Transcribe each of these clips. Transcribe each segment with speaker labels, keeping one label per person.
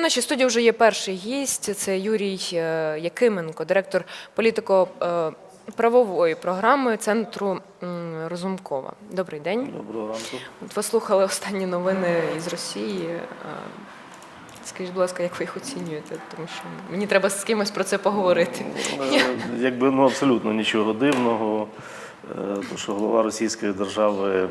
Speaker 1: в нашій студії вже є перший гість. Це Юрій е, Якименко, директор політико-правової програми центру Розумкова. Добрий день.
Speaker 2: Доброго ранку.
Speaker 1: От ви слухали останні новини із Росії. Е, Скажіть, будь ласка, як ви їх оцінюєте? Тому що мені треба з кимось про це поговорити.
Speaker 2: Е, Якби ну абсолютно нічого дивного. Е, То, що голова Російської держави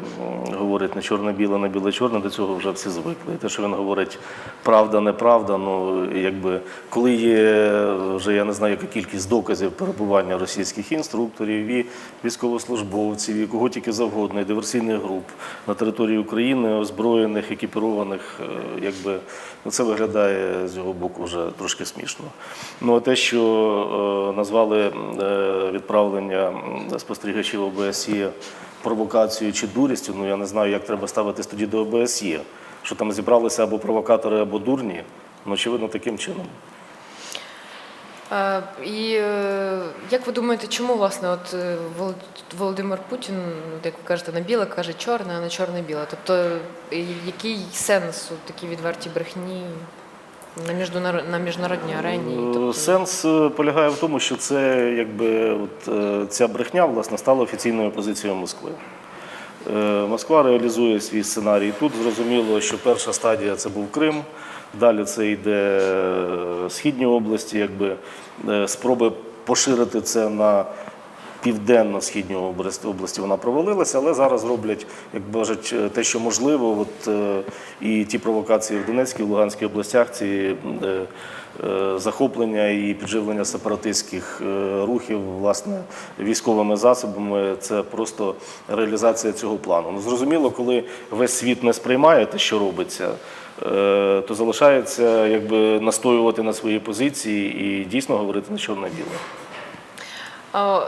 Speaker 2: говорить не чорне-біле, не біле-чорне, до цього вже всі звикли. І те, що він говорить правда, неправда, ну якби коли є вже я не знаю, яка кількість доказів перебування російських інструкторів і військовослужбовців, і кого тільки завгодно, і диверсійних груп на території України, озброєних, екіпірованих, е, якби ну, це виглядає з його боку вже трошки смішно. Ну а те, що е, назвали е, відправлення спостерігачів ОБСЄ провокацією чи дурістю, ну я не знаю, як треба ставитись тоді до ОБСЄ. Що там зібралися або провокатори, або дурні. Ну, очевидно, таким чином.
Speaker 1: Е, І е, як ви думаєте, чому власне от е, Володимир Путін, як ви кажете, на біле каже чорне, а не чорне-біле? Тобто, е, який сенс у такій відвертій брехні на міжнародній, на міжнародній арені?
Speaker 2: Е,
Speaker 1: Тобто,
Speaker 2: Сенс е, полягає в тому, що це якби от, е, ця брехня власне стала офіційною позицією Москви. Москва реалізує свій сценарій. Тут зрозуміло, що перша стадія це був Крим. Далі це йде східні області, якби спроби поширити це на південно-східній області, вона провалилася, але зараз роблять, як бачать, е, те, що можливо. От, е, і ті провокації в Донецькій, Луганській областях, ці е, захоплення і підживлення сепаратистських рухів власне військовими засобами це просто реалізація цього плану. Ну, зрозуміло, коли весь світ не сприймає те, що робиться. То залишається якби настоювати на своїй позиції і дійсно говорити на чорне-біле.
Speaker 1: А,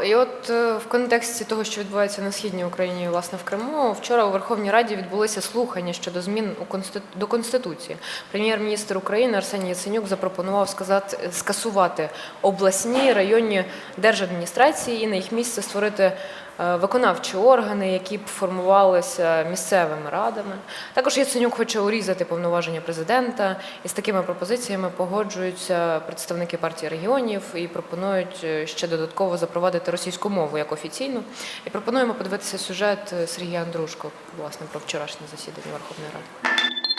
Speaker 1: І от е, в контексті того, що відбувається на східній Україні, власне в Криму, вчора у Верховній Раді відбулися слухання щодо змін до конституції. Прем'єр-міністр України Арсеній Яценюк запропонував сказати скасувати обласні районні держадміністрації і на їх місце створити виконавчі органи, які б формувалися місцевими радами. Також Яценюк хоче урізати повноваження президента, і з такими пропозиціями погоджуються представники партії регіонів і пропонують е, ще додатково запровадити російську мову як офіційну. І пропонуємо подивитися сюжет е, Сергія Андрушко, власне, про вчорашнє засідання Верховної Ради.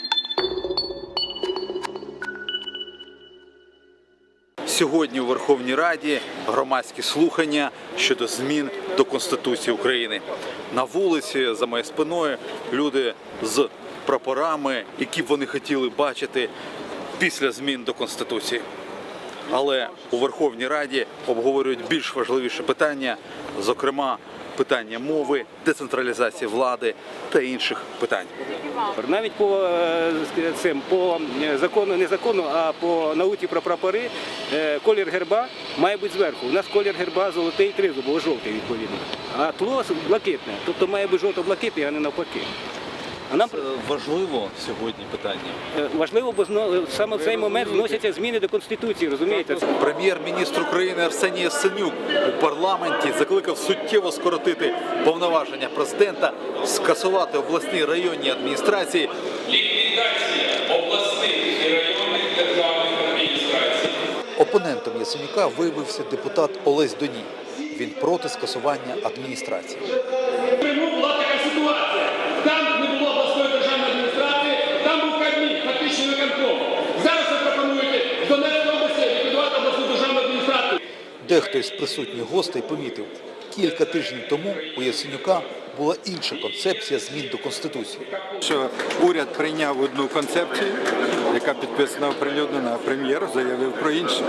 Speaker 3: Сьогодні у Верховній Раді громадські слухання щодо змін до Конституції України. На вулиці за моєю спиною люди з прапорами, які б вони хотіли бачити після змін до Конституції. Але у Верховній Раді обговорюють більш важливіші питання, зокрема питання мови, децентралізації влади та інших питань.
Speaker 4: Навіть по е, цим по е, закону, не закону, а по науці про прапори е, колір герба має бути зверху. У нас колір герба золотий тризуб, бо жовтий відповідно. А тло блакитне, тобто має бути жовто-блакитний, а не навпаки. А нам
Speaker 5: важливо сьогодні питання.
Speaker 4: е, важливо, бо саме в цей момент вносяться зміни до Конституції, розумієте?
Speaker 3: Прем'єр-міністр України Арсеній Яценюк у парламенті закликав суттєво скоротити повноваження президента, скасувати обласні районні адміністрації.
Speaker 6: Опонентом Яценюка виявився депутат Олесь Доній. Він проти скасування адміністрації.
Speaker 7: Криму була така ситуація. Там не було обласної державної адміністрації, там був Кабмін, фактично виконком. Зараз ви пропонуєте з Донецької області ліквідувати обласну державну адміністрацію.
Speaker 6: Дехто із присутніх гостей помітив, кілька тижнів тому у Яценюка була інша концепція змін до Конституції.
Speaker 8: що уряд прийняв одну концепцію, яка підписана оприлюднена, а прем'єр заявив про іншу.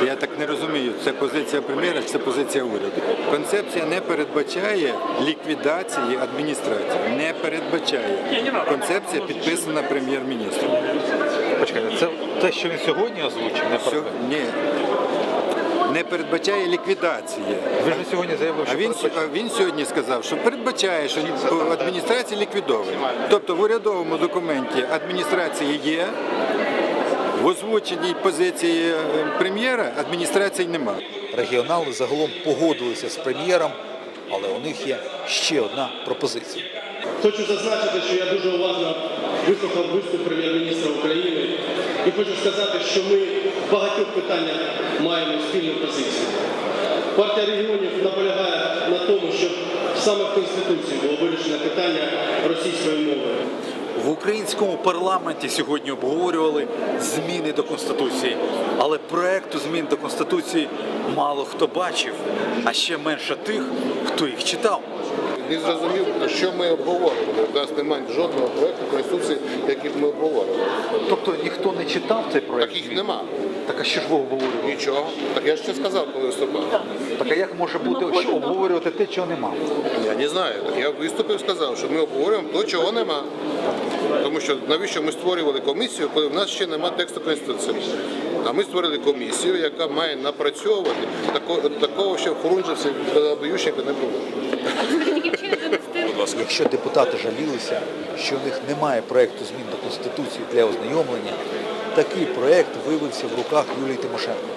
Speaker 8: То я так не розумію, це позиція прем'єра, чи це позиція уряду. Концепція не передбачає ліквідації адміністрації. Не передбачає. Концепція підписана прем'єр-міністром.
Speaker 5: Почекайте, це те, що він сьогодні озвучив, не
Speaker 8: Ні. Не передбачає ліквідації.
Speaker 5: Він же сьогодні заявив,
Speaker 8: А
Speaker 5: що
Speaker 8: він, а він сьогодні сказав, що передбачає, що адміністрація ліквідована. Тобто в урядовому документі адміністрації є, в озвученій позиції е, прем'єра адміністрації немає.
Speaker 6: Регіонали загалом погодилися з прем'єром, але у них є ще одна пропозиція.
Speaker 7: Хочу зазначити, що я дуже уважно вислухав виступ прем'єр-міністра України і хочу сказати, що ми в багатьох питаннях маємо спільну позицію. Партія регіонів наполягає на тому, щоб саме в Конституції було вирішено питання російської мови.
Speaker 3: В українському парламенті сьогодні обговорювали зміни до конституції, але проекту змін до конституції мало хто бачив, а ще менше тих, хто їх читав.
Speaker 9: Він зрозумів, що ми обговорювали. У нас немає жодного проекту Конституції, який б ми обговорювали.
Speaker 5: Тобто ніхто не читав цей проект?
Speaker 9: Так їх нема.
Speaker 5: Так а що ж ви обговорювали?
Speaker 9: Нічого. Так я ж це сказав, коли виступав.
Speaker 5: Так а як може бути що обговорювати те, чого нема?
Speaker 9: Я не знаю. Так я виступив, сказав, що ми обговорюємо то, чого нема. Тому що навіщо ми створювали комісію, коли в нас ще нема тексту Конституції? А ми створили комісію, яка має напрацьовувати такого, такого що в Хорунжевці до Ющенка не було.
Speaker 6: Якщо депутати жалілися, що у них немає проєкту змін до Конституції для ознайомлення, такий проєкт виявився в руках Юлії Тимошенко.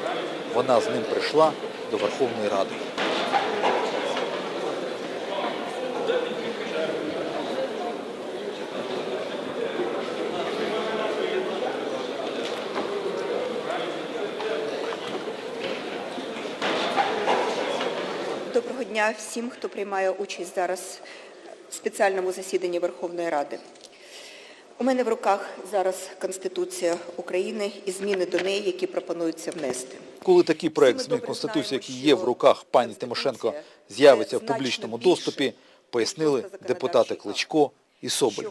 Speaker 6: Вона з ним прийшла до Верховної Ради.
Speaker 10: Доброго дня всім, хто приймає участь зараз в спеціальному засіданні Верховної Ради. У мене в руках зараз Конституція України і зміни до неї, які пропонуються внести.
Speaker 6: Коли такий проект змін Конституції, який є в руках пані Тимошенко, з'явиться в публічному доступі, пояснили депутати Кличко і Соболь.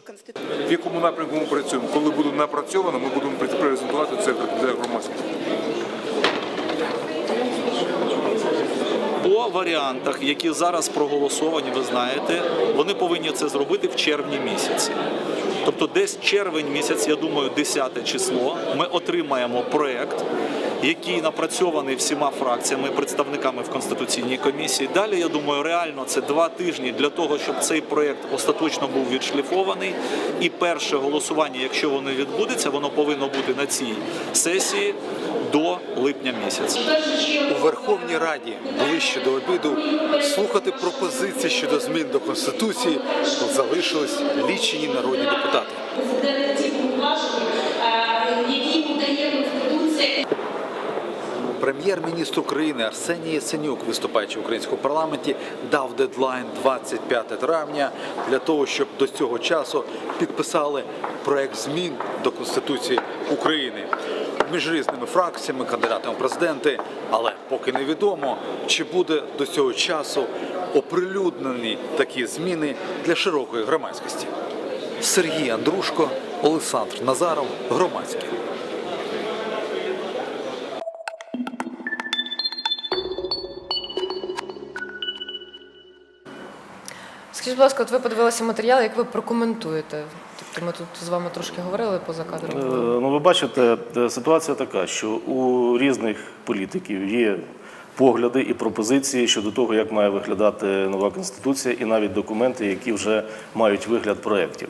Speaker 11: В якому напрямку ми працюємо? Коли буде напрацьовано, ми будемо презентувати це для громадськості.
Speaker 12: По варіантах, які зараз проголосовані, ви знаєте, вони повинні це зробити в червні місяці. Тобто десь червень місяць, я думаю, 10 число, ми отримаємо проект, який напрацьований всіма фракціями, представниками в Конституційній комісії. Далі, я думаю, реально це два тижні для того, щоб цей проєкт остаточно був відшліфований. І перше голосування, якщо воно відбудеться, воно повинно бути на цій сесії до липня місяця.
Speaker 3: У Верховній Раді ближче до обіду слухати пропозиції щодо змін до Конституції залишились лічені народні депутати. Прем'єр-міністр України Арсеній Яценюк, виступаючи в українському парламенті, дав дедлайн 25 травня для того, щоб до цього часу підписали проект змін до Конституції України між різними фракціями, кандидатами в президенти. Але поки невідомо, чи буде до цього часу оприлюднені такі зміни для широкої громадськості. Сергій Андрушко, Олександр Назаров, громадський.
Speaker 1: Скажіть, будь ласка, от ви подивилися матеріал, як ви прокоментуєте? Тобто ми тут з вами трошки говорили поза
Speaker 2: Е,
Speaker 1: кадром.
Speaker 2: Ну, ви бачите, е, ситуація така, що у різних політиків є погляди і пропозиції щодо того, як має виглядати нова конституція, і навіть документи, які вже мають вигляд проєктів.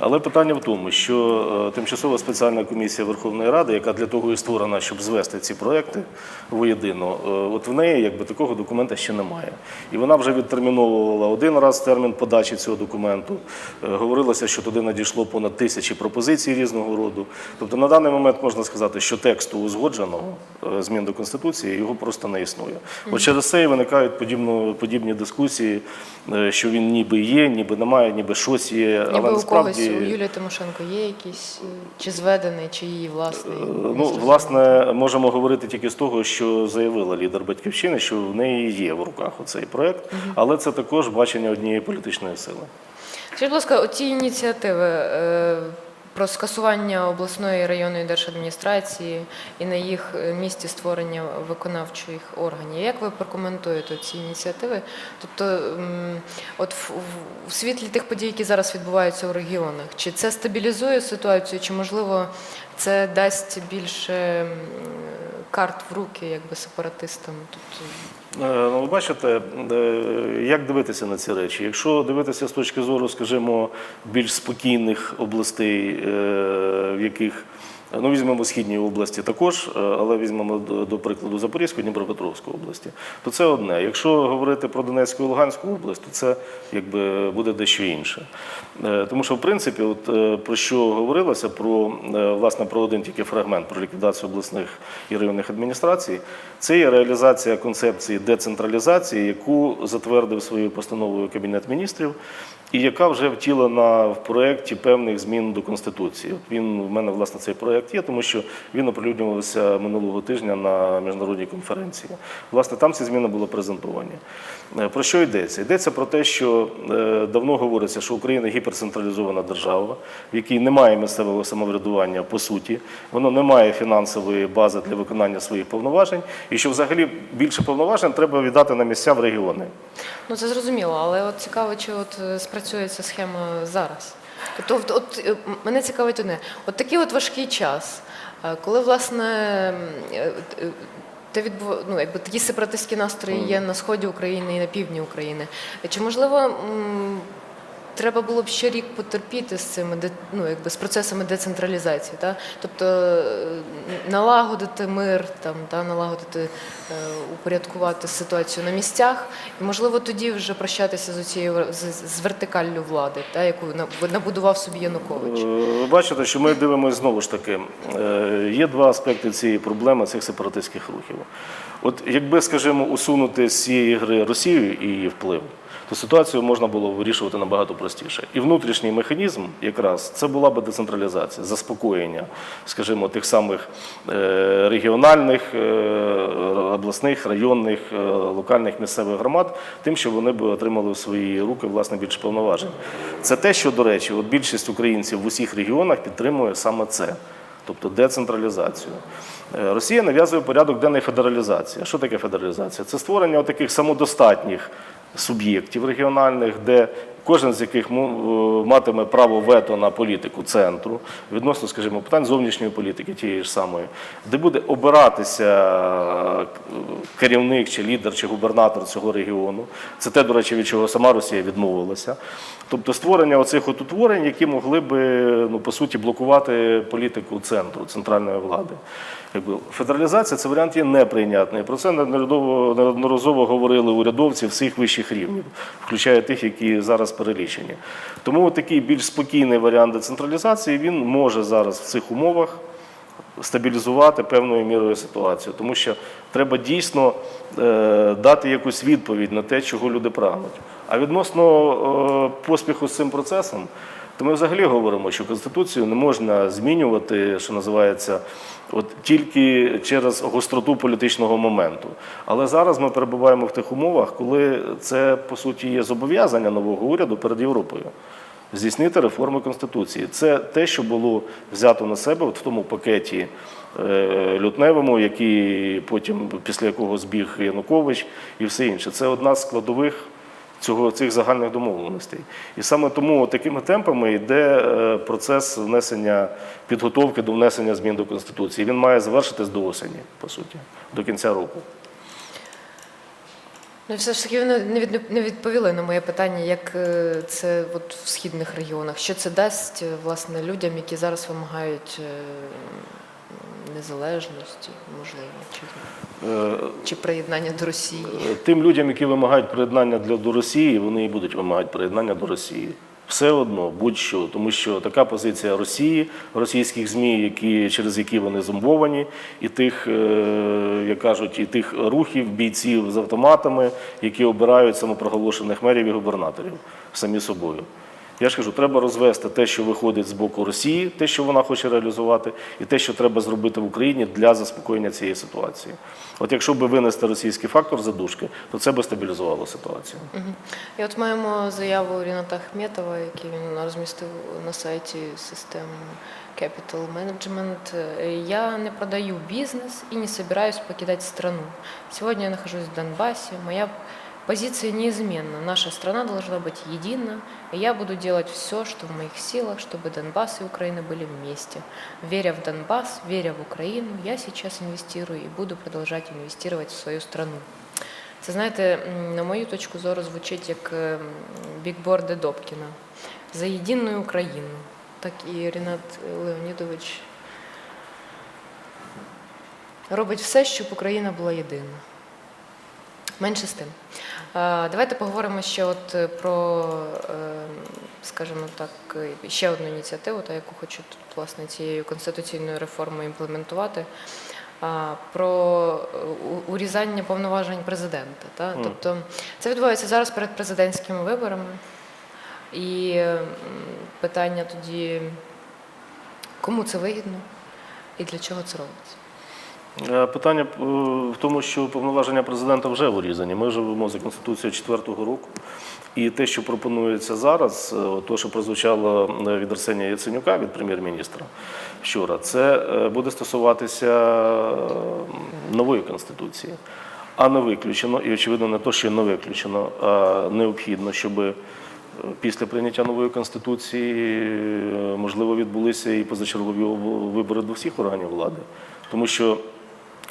Speaker 2: Але питання в тому, що е, тимчасова спеціальна комісія Верховної Ради, яка для того і створена, щоб звести ці проекти воєдино, е, от в неї якби такого документа ще немає. І вона вже відтерміновувала один раз термін подачі цього документу. Е, Говорилося, що туди надійшло понад тисячі пропозицій різного роду. Тобто на даний момент можна сказати, що тексту узгодженого змін до конституції його просто не існує. От через це і виникають подібно, подібні дискусії, що він ніби є, ніби немає, ніби щось є, але насправді.
Speaker 1: У Юлії Тимошенко є якийсь, е, чи зведений, чи її власний?
Speaker 2: Ну, власне, можемо говорити тільки з того, що заявила лідер батьківщини, що в неї є в руках оцей проект, але це також бачення однієї політичної сили.
Speaker 1: Скажіть, будь ласка, оці ініціативи е, про скасування обласної районної держадміністрації і на їх е, місці створення виконавчих органів. Як ви прокоментуєте ці ініціативи? Тобто, от в, світлі тих подій, які зараз відбуваються у регіонах, чи це стабілізує ситуацію, чи можливо це дасть більше карт в руки якби сепаратистам? Тобто,
Speaker 2: Е, Ну, ви бачите, е, як дивитися на ці речі? Якщо дивитися з точки зору, скажімо, більш спокійних областей, е, в яких Ну, візьмемо східні області також, е, але візьмемо до, прикладу Запорізьку, Дніпропетровську області. То це одне. Якщо говорити про Донецьку і Луганську область, то це якби буде дещо інше. Е, Тому що, в принципі, от е, про що говорилося, про е, власне про один тільки фрагмент про ліквідацію обласних і районних адміністрацій, це є реалізація концепції децентралізації, яку затвердив своєю постановою Кабінет міністрів і яка вже втілена в проєкті певних змін до Конституції. Він в мене власне цей проєкт є, тому що він оприлюднювався минулого тижня на міжнародній конференції. Власне, там ці зміни були презентовані. Е, Про що йдеться? Йдеться про те, що е, давно говориться, що Україна гіперцентралізована держава, в якій немає місцевого самоврядування по суті, воно не має фінансової бази для виконання своїх повноважень, і що взагалі більше повноважень треба віддати на місця в регіони.
Speaker 1: Ну це зрозуміло, але от цікаво, чи от е, спрацює ця схема зараз. Тобто, от, от е, мене цікавить одне, от такий от важкий час, е, коли власне е, те відбув... ну, якби такі сепаратистські настрої є на сході України і на півдні України. Чи можливо треба було б ще рік потерпіти з цими ну, якби з процесами децентралізації, та? тобто е, налагодити мир, там, та, налагодити, е, упорядкувати ситуацію на місцях, і можливо тоді вже прощатися з цією з, з вертикаллю влади, та, яку на- набудував собі Янукович.
Speaker 2: Е, Ви бачите, що ми дивимося знову ж таки. е, Є два аспекти цієї проблеми цих сепаратистських рухів. От якби, скажімо, усунути з цієї гри Росію і її вплив, то ситуацію можна було вирішувати набагато простіше. І внутрішній механізм, якраз це була би децентралізація, заспокоєння, скажімо, тих самих е, регіональних, е, обласних, районних, е, локальних місцевих громад, тим, що вони би отримали в свої руки власне більше повноважень. Це те, що, до речі, от більшість українців в усіх регіонах підтримує саме це тобто децентралізацію. Росія нав'язує порядок денний федералізації. Що таке федералізація? Це створення таких самодостатніх суб'єктів регіональних, де кожен з яких е, матиме право вето на політику центру відносно, скажімо, питань зовнішньої політики тієї ж самої, де буде обиратися е, керівник чи лідер чи губернатор цього регіону. Це те, до речі, від чого сама Росія відмовилася. Тобто створення оцих от утворень, які могли би ну, по суті блокувати політику центру, центральної влади. Якби федералізація це варіант є неприйнятний. Про це неодноразово говорили урядовці всіх вищих рівнів, включає тих, які зараз перелічені. Тому такий більш спокійний варіант децентралізації він може зараз в цих умовах стабілізувати певною мірою ситуацію, тому що треба дійсно е, дати якусь відповідь на те, чого люди прагнуть. А відносно е, поспіху з цим процесом, то ми взагалі говоримо, що Конституцію не можна змінювати, що називається, от тільки через гостроту політичного моменту. Але зараз ми перебуваємо в тих умовах, коли це по суті є зобов'язання нового уряду перед Європою здійснити реформи Конституції. Це те, що було взято на себе от в тому пакеті е, лютневому, який потім після якого збіг Янукович і все інше. Це одна з складових. Цього цих загальних домовленостей, і саме тому такими темпами йде е, процес внесення підготовки до внесення змін до конституції. Він має завершитись до осені, по суті, до кінця року.
Speaker 1: Ну, все ж таки ви не не від- не відповіли на моє питання, як е, це от в східних регіонах. Що це дасть е, власне людям, які зараз вимагають незалежності, можливо, чи,
Speaker 2: Е,
Speaker 1: чи приєднання до Росії?
Speaker 2: Тим людям, які вимагають приєднання для до Росії, вони і будуть вимагати приєднання до Росії. Все одно, будь-що, тому що така позиція Росії, російських змі, які через які вони зомбовані, і тих, е, як кажуть, і тих рухів, бійців з автоматами, які обирають самопроголошених мерів і губернаторів самі собою. Я ж кажу, треба розвести те, що виходить з боку Росії, те, що вона хоче реалізувати, і те, що треба зробити в Україні для заспокоєння цієї ситуації. От якщо би винести російський фактор задушки, то це би стабілізувало ситуацію.
Speaker 1: І от маємо заяву Ріната Ахметова, який він розмістив на сайті систем Capital Management. Э, Я не продаю бизнес и не собираюсь покидать страну. Сегодня я нахожусь в Донбассе. Моя позиция неизменна. Наша страна должна быть едина, и я буду делать все, что в моих силах, чтобы Донбасс и Украина были вместе. Веря в Донбасс, веря в Украину, я сейчас инвестирую и буду продолжать инвестировать в свою страну. Це знаєте, м, на мою точку зору звучить як ем, бікборди Добкіна за єдину Україну. Так і Рінат Леонідович робить все, щоб Україна була єдина. Менше з тим. Е, Давайте поговоримо ще от е, про, е, скажімо так, ще одну ініціативу, та яку хочуть тут, власне цією конституційною реформою імплементувати. Про урізання повноважень президента. Та?
Speaker 2: Мгм.
Speaker 1: Тобто це відбувається зараз перед президентськими виборами. І питання тоді, кому це вигідно і для чого це робиться?
Speaker 2: Е, Питання е, в тому, що повноваження президента вже урізані. Ми живемо за Конституцією 4-го року. І те, що пропонується зараз, е, то, що прозвучало від Арсенія Яценюка, від прем'єр-міністра вчора, це буде стосуватися нової Конституції. А не виключено, і очевидно, не то, що не виключено, а необхідно, щоб е, після прийняття нової конституції можливо відбулися і позачергові вибори до всіх органів влади, тому що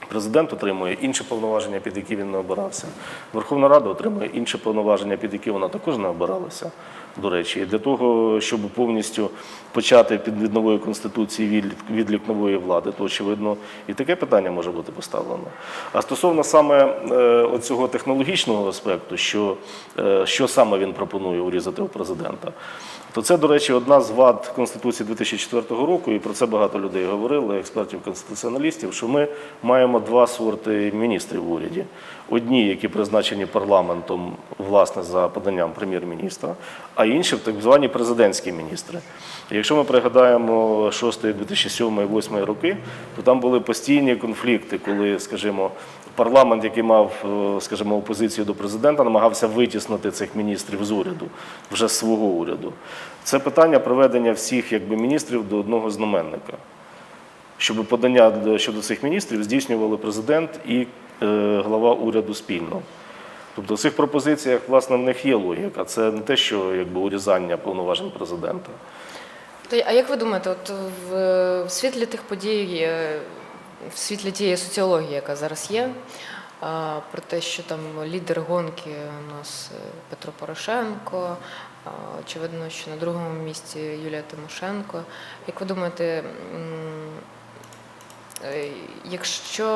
Speaker 2: Президент отримує інші повноваження, під які він не обирався. Верховна Рада отримує інші повноваження, під які вона також не обиралася. До речі, і для того, щоб повністю почати під від нової конституції відлік, нової влади, то очевидно і таке питання може бути поставлено. А стосовно саме е, оцього технологічного аспекту, що, е, що саме він пропонує урізати у президента, то це, до речі, одна з вад Конституції 2004 року, і про це багато людей говорили, експертів конституціоналістів, що ми маємо два сорти міністрів в уряді. Одні, які призначені парламентом, власне, за поданням прем'єр-міністра, а інші так звані президентські міністри. Якщо ми пригадаємо 6, 2007, 2008 роки, то там були постійні конфлікти, коли, скажімо, парламент, який мав, е, скажімо, опозицію до президента, намагався витіснити цих міністрів з уряду, вже з свого уряду. Це питання приведення всіх якби, міністрів до одного знаменника, щоб подання щодо цих міністрів здійснювали президент і е, глава уряду спільно. Тобто в цих пропозиціях, власне, в них є логіка. Це не те, що якби урізання повноважень президента.
Speaker 1: А як ви думаєте, от в, світлі тих подій, в світлі тієї соціології, яка зараз є, про те, що там лідер гонки у нас е, Петро Порошенко, очевидно, що на другому місці Юлія Тимошенко. Як ви думаєте, якщо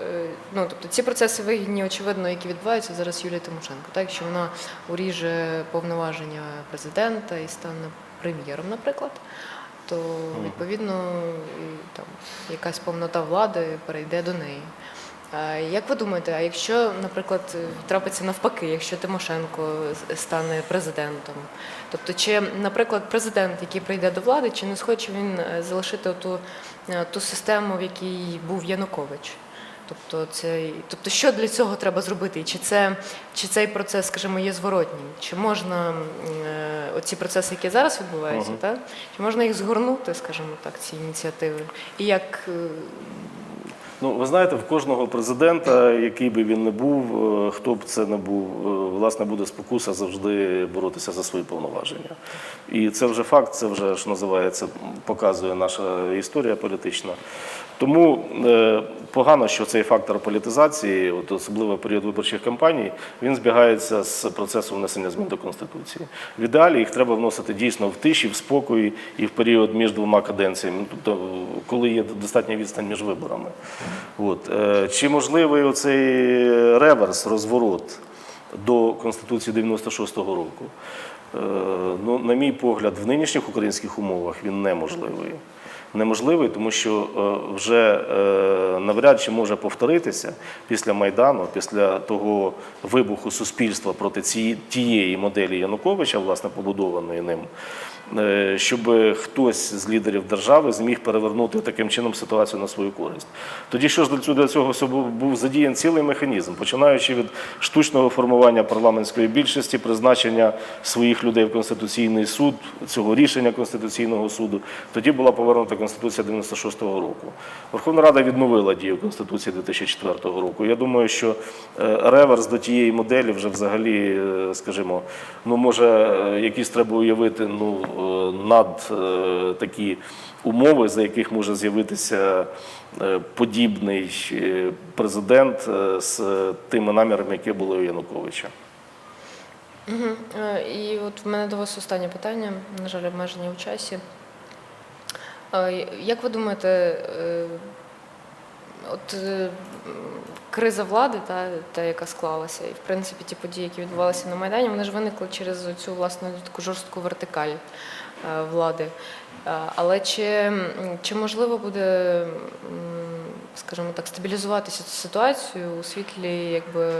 Speaker 1: е, ну, тобто ці процеси вигідні, очевидно, які відбуваються зараз Юлії Тимошенко, так, якщо вона уріже повноваження президента і стане прем'єром, наприклад, то відповідно і, там, якась повнота влади перейде до неї. Як ви думаєте, а якщо, наприклад, трапиться навпаки, якщо Тимошенко стане президентом, тобто чи, наприклад, президент, який прийде до влади, чи не схоче він е, залишити ту, ту систему, в якій був Янукович? Тобто, це, тобто, що для цього треба зробити? І Чи, це, чи цей процес, скажімо, є зворотнім? Чи можна е, оці процеси, які зараз відбуваються,
Speaker 2: Мгм.
Speaker 1: так? чи можна їх згорнути, скажімо так, ці ініціативи? І як е,
Speaker 2: Ну, ви знаєте, в кожного президента, який би він не був, е, хто б це не був, е, власне, буде спокуса завжди боротися за свої повноваження. І це вже факт, це вже що називається, показує наша історія політична. Тому е, погано, що цей фактор політизації, от особливо період виборчих кампаній, він збігається з процесу внесення змін до Конституції. В ідеалі їх треба вносити дійсно в тиші, в спокої і в період між двома каденціями, тобто коли є достатня відстань між виборами. От. Е, Чи можливий оцей реверс, розворот до Конституції 96-го року? Е, Ну, на мій погляд, в нинішніх українських умовах він неможливий. Неможливий, тому що е, вже навряд чи може повторитися після Майдану, після того вибуху суспільства проти цієї тієї моделі Януковича, власне, побудованої ним, щоб хтось з лідерів держави зміг перевернути таким чином ситуацію на свою користь. Тоді що ж для цього, всього був задіян цілий механізм, починаючи від штучного формування парламентської більшості, призначення своїх людей в Конституційний суд, цього рішення Конституційного суду. Тоді була повернута Конституція 96-го року. Верховна Рада відновила дію Конституції 2004 року. Я думаю, що е, реверс до тієї моделі вже взагалі, е, скажімо, ну може е, якісь треба уявити ну, е, над е, такі умови, за яких може з'явитися е, подібний е, президент е, з тими намірами, які були у Януковича.
Speaker 1: Е, І от в мене до вас останнє питання, на жаль, обмеження у часі. Е, Як ви думаєте, е, от е, криза влади, та, та яка склалася, і в принципі ті події, які відбувалися на Майдані, вони ж виникли через цю власну таку жорстку вертикаль е, влади. Е, Але чи, чи можливо буде, скажімо так, стабілізуватися цю ситуацію у світлі якби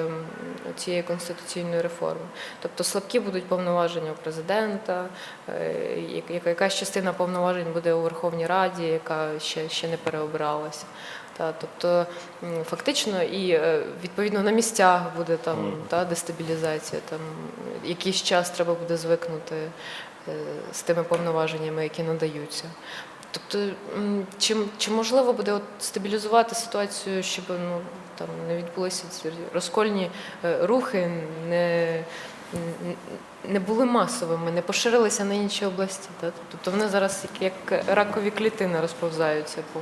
Speaker 1: цієї конституційної реформи? Тобто слабкі будуть повноваження у президента, е, яка- якась частина повноважень буде у Верховній Раді, яка ще, ще не переобиралася. Та, тобто фактично і е, відповідно на місцях буде там та, дестабілізація, там якийсь час треба буде звикнути е, з тими повноваженнями, які надаються. Тобто, чи, чи можливо буде от стабілізувати ситуацію, щоб ну, там, не відбулися ці розкольні е, рухи, не, не були масовими, не поширилися на інші області? Та? Тобто вони зараз як, як ракові клітини розповзаються по.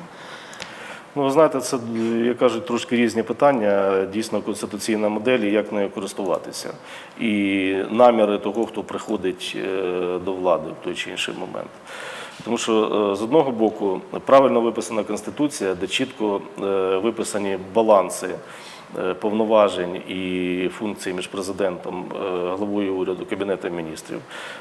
Speaker 2: Ну, ви знаєте, це, як кажуть, трошки різні питання. Дійсно, конституційна модель і як нею користуватися. І наміри того, хто приходить е, до влади в той чи інший момент. Тому що е, з одного боку правильно виписана конституція, де чітко е, виписані баланси повноважень і функцій між президентом, е, главою уряду, кабінетом міністрів,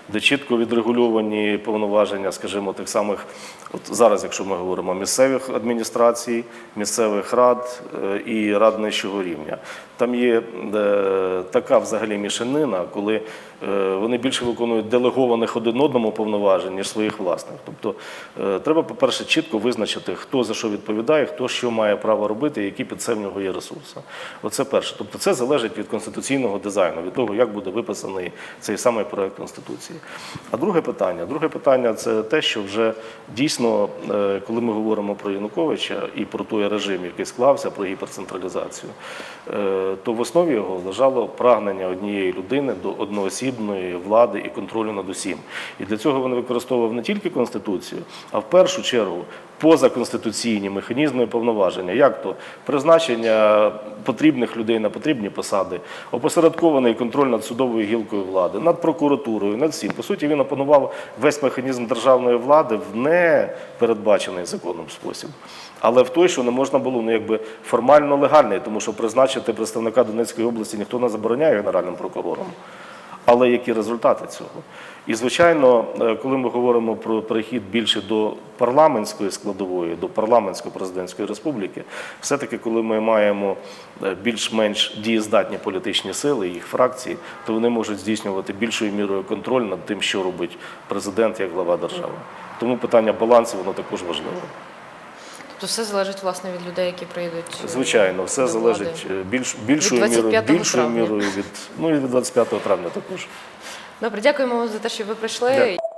Speaker 2: де чітко відрегульовані повноваження, скажімо, тих самих, от зараз, якщо ми говоримо місцевих адміністрацій, місцевих рад е, і рад нижчого рівня. Там є е, така взагалі мішанина, коли е, вони більше виконують делегованих один одному повноважень, ніж своїх власних. Тобто е, треба, по-перше, чітко визначити, хто за що відповідає, хто що має право робити, які під це в нього є ресурси. Оце перше. Тобто це залежить від конституційного дизайну, від того, як буде виписаний цей самий проект Конституції. А друге питання, друге питання це те, що вже дійсно, е, коли ми говоримо про Януковича і про той режим, який склався, про гіперцентралізацію, е, то в основі його лежало прагнення однієї людини до одноосібної влади і контролю над усім. І для цього він використовував не тільки Конституцію, а в першу чергу позаконституційні механізми повноваження, як то призначення потрібних людей на потрібні посади, опосередкований контроль над судовою гілкою влади, над прокуратурою, над всім. По суті, він опанував весь механізм державної влади в не передбачений законом спосіб. Але в той, що не можна було ну, якби формально легальний, тому що призначити представника Донецької області ніхто не забороняє генеральним прокурором. Але які результати цього? І звичайно, е, коли ми говоримо про перехід більше до парламентської складової, до парламентсько-президентської республіки, все-таки, коли ми маємо е, більш-менш дієздатні політичні сили, їх фракції, то вони можуть здійснювати більшою мірою контроль над тим, що робить президент як глава держави. Тому питання балансу воно також важливе.
Speaker 1: Тобто все залежить власне від людей, які прийдуть.
Speaker 2: Звичайно, все
Speaker 1: до
Speaker 2: залежить
Speaker 1: влади.
Speaker 2: залежить більш, більшою
Speaker 1: Від
Speaker 2: мірою, більшою мірою від ну і від 25 травня також.
Speaker 1: Добре, дякуємо вам за те, що ви прийшли.
Speaker 2: Дякую.